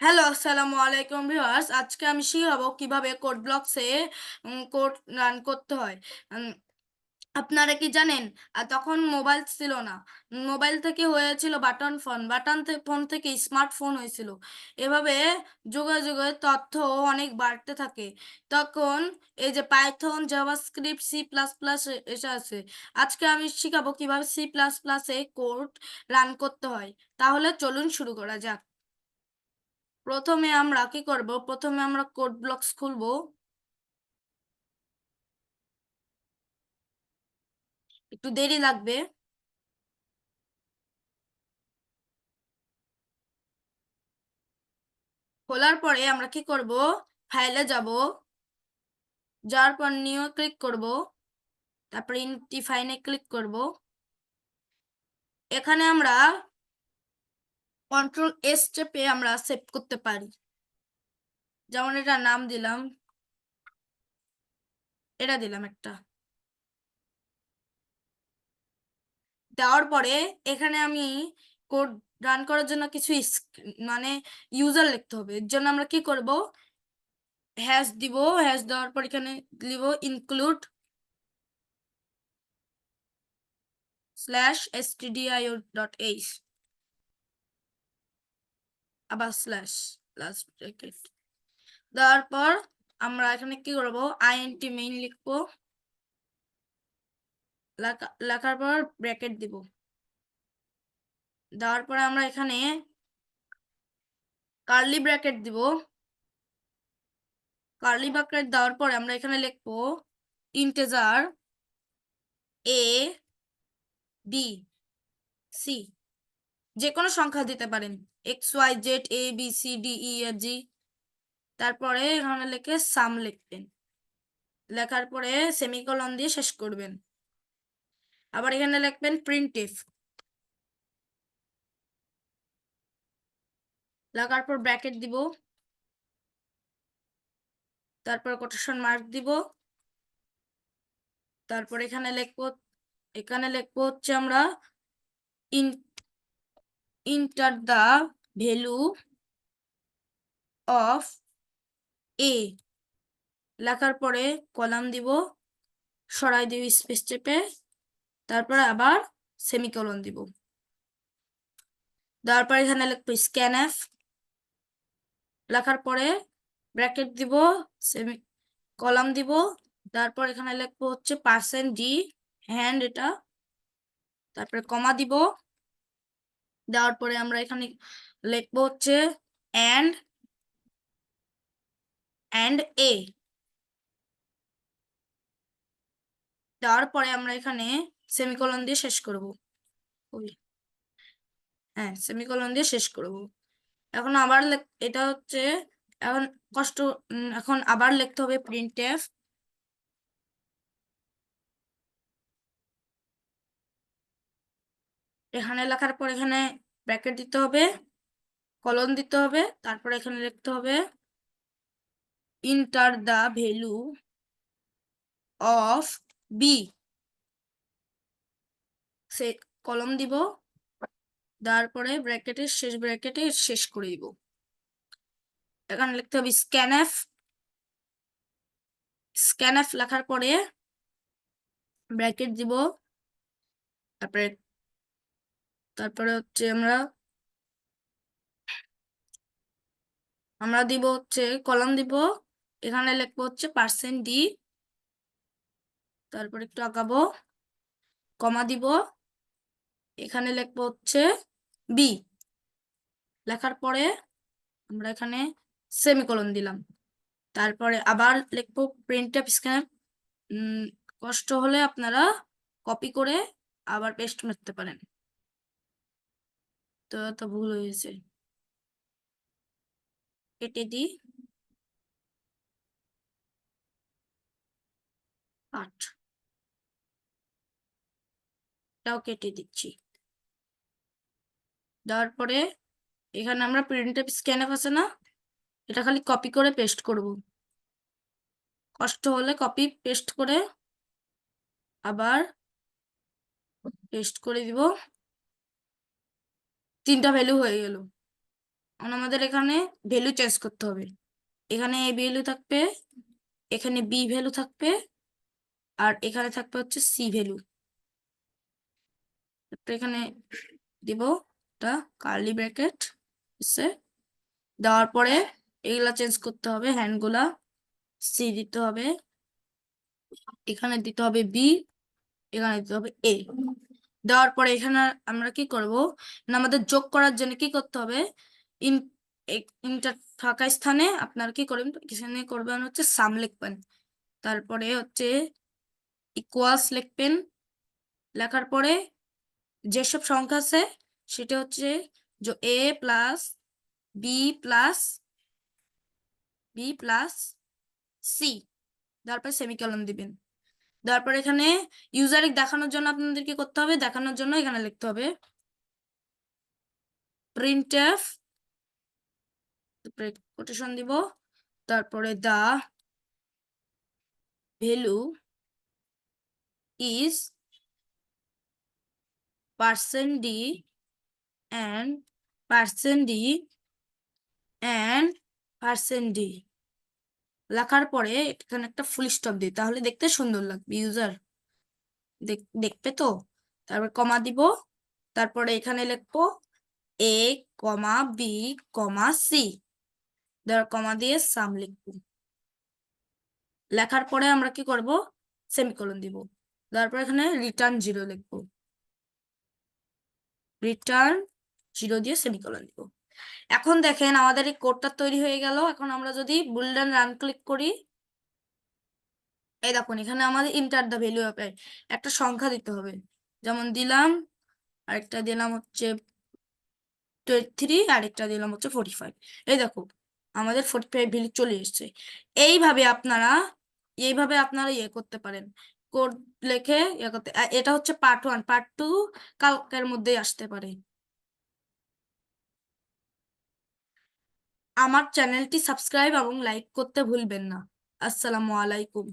Hello, আসসালামু আলাইকুম viewers. আজকে আমি শিখাবো কীভাবে কোড ব্লকসে কোড রান করতে হয়। আপনারা কি জানেন? আর তখন মোবাইল ছিল না। মোবাইল থেকে হয়েছিল বাটন ফোন বাটন ফোন থেকে স্মার্টফোন হয়েছিল। এভাবে যোগাযোগের তথ্য অনেক বাড়তে থাকে। তখন এই যে Python JavaScript C plus plus এসে আছে। আজকে আমি শিখাবো কীভাবে সি প্লাস প্লাসে কোড রান করতে হয়। তাহলে চলুন শুরু করা যাক। প্রথমে আমরা কি করব? প্রথমে আমরা কোড ব্লকস খুলবো। একটু দেরি লাগবে। খোলার পরে আমরা কি করব? ফাইলে যাব। যাওয়ার পর নিউ ক্লিক করব। তারপরে ইনটিফাইনে ক্লিক করব। এখানে আমরা কন্ট্রোল এস চেপে আমরা সেভ করতে পারি। যেমন এটা নাম দিলাম। এটা দিলাম একটা। দেওয়ার পরে এখানে আমি কোড রান করার জন্য কিছু মানে ইউজার লিখতে হবে। এর জন্য আমরা কি করব? হ্যাশ দিব। হ্যাশ দেওয়ার পর এখানে lib include slash stdio dot H আবার স্ল্যাশ লাস্ট ব্র্যাকেট দেওয়ার পর আমরা এখানে কি করব? আইএনটি মেইন লিখব। লেখার পর ব্র্যাকেট দিব। দেওয়ার পরে আমরা এখানে কার্লি ব্র্যাকেট দিব। কার্লি ব্র্যাকেট দেওয়ার পরে আমরা এখানে লিখব ইন্টেজার এ বি সি যে কোনো সংখ্যা দিতে পারেন। X Y Z A B C D E F G তারপরে এখানে লিখে সাম লিখবেন। লেখার পরে সেমিকলন দিয়ে শেষ করবেন। আবার এখানে লিখবেন প্রিন্টিফ লাগার পর ব্র্যাকেট দিব। তারপর কোটেশন মার্ক দিব। তারপর এখানে লিখব এখানে লিখব হচ্ছে আমরা in enter the value of A. লেখার পরে কলাম দিব, সরাই দিব স্পেস চেপে, তারপরে আবার সেমিকলন দিব। দেওয়ার পরে এখানে লিখব স্ক্যান এফ লেখার পরে ব্র্যাকেট দিব, সেমি, কলাম দিব তারপর এখানে লিখব হচ্ছে পার্সেন্ট ডি হ্যান্ড এটা, তারপরে কমা দিব। দেওয়ার পরে আমরা এখানে লিখব হচ্ছে অ্যান্ড অ্যান্ড এ দেওয়ার পরে আমরা এখানে সেমিকলন দিয়ে শেষ করব। হ্যাঁ সেমিকলন দিয়ে শেষ করব। এখন আবার এটা হচ্ছে, এখন কষ্ট এখন আবার লিখতে হবে প্রিন্ট এফ এখানে লেখার পর এখানে ব্র্যাকেট দিতে হবে কলন দিতে হবে, তারপর এখানে লিখতে হবে enter the value of B semicolon দিব, তারপরে ব্র্যাকেটের শেষ ব্র্যাকেটে শেষ করে দিব। এখানে লিখতে হবে স্ক্যানএফ স্ক্যানএফ লেখার পরে ব্র্যাকেট দিব, তারপরে তারপরে হচ্ছে আমরা আমরা দিব হচ্ছে, কলম দিব, এখানে লিখব হচ্ছে পার্সেন্ট ডি তারপর একটু আঁকাবো কমা দিব, এখানে লিখব হচ্ছে বি লেখার পরে আমরা এখানে সেমিকলন দিলাম, তারপরে আবার লিখব প্রিন্ট অফ স্ক্যান কষ্ট হলে আপনারা কপি করে আবার পেস্ট মারতে পারেন। তো তো ভুল হয়েছে। কেটে দিই। আট। এটাও কেটে দিচ্ছি। দেওয়ার পরে এখানে আমরা প্রিন্ট স্ক্যান আছে না? এটা খালি কপি করে পেস্ট করব। কষ্ট হলে কপি পেস্ট করে আবার পেস্ট করে দিব। তিনটা ভ্যালু হয়ে গেল। আমাদের এখানে ভ্যালু চেঞ্জ করতে হবে। এখানে এ ভ্যালু থাকবে, এখানে বি ভ্যালু থাকবে, আর এখানে থাকবে হচ্ছে সি ভ্যালু এখানে দিব এটা কার্লি ব্র্যাকেট দেওয়ার পরে এগুলা চেঞ্জ করতে হবে হ্যান্ডগুলা সি দিতে হবে। এখানে দিতে হবে বি এখানে দিতে হবে এ দেওয়ার পরে এখানে আমরা কি করব? না আমাদের যোগ করার জন্য কি করতে হবে? ইন ইন্টার ফাঁকা স্থানে আপনার কি করবেন? এখানে করবেন হচ্ছে সাম লিখবেন তারপরে হচ্ছে ইকুয়ালস লিখবেন লেখার পরে যেসব সংখ্যা আছে, সেটা হচ্ছে A plus B plus B plus C তারপর সেমিকলন দিবেন। তারপর এখানে ইউজার দেখানোর জন্য আপনাদেরকে করতে হবে, দেখানোর জন্য এখানে লিখতে হবে প্রিন্টএফ কোটেশন দিব, তারপরে the value is percent D and percent D and percent D লেখার পরে এখানে একটা ফুল স্টপ দিই। তাহলে দেখতে সুন্দর লাগবে ইউজার দেখবে তো? তারপর কমা দিব, তারপরে এখানে লিখব এ কমা বি কমা সি দেওয়ার কমা দিয়ে সাম লিখব। লেখার পরে আমরা কি করব? সেমিকোলন দিব। তারপর এখানে রিটার্ন জিরো লিখব। রিটার্ন জিরো দিয়ে সেমিকোলন দিব। এখন দেখেন আমাদের এই কোডটা তৈরি হয়ে গেল। এখন আমরা যদি বুলডান রান ক্লিক করি, এই দেখুন, এখানে আমাদের ইন্টার দ্য ভ্যালু হবে। একটা সংখ্যা দিতে হবে। যেমন দিলাম, আরেকটা দিলাম হচ্ছে থ্রি আরেকটা দিলাম হচ্ছে ফোর্টি ফাইভ এই দেখো, আমাদের ফোর্টি ফাইভ ভ্যালু চলে এসছে। এইভাবে আপনারা এইভাবে আপনারা ইয়ে করতে পারেন। কোড লেখে ইয়ে করতে এটা হচ্ছে পার্ট ওয়ান পার্ট টু কালকের মধ্যেই আসতে পারে। আমার চ্যানেলটি সাবস্ক্রাইব এবং লাইক করতে ভুলবেন না। আসসালামু আলাইকুম।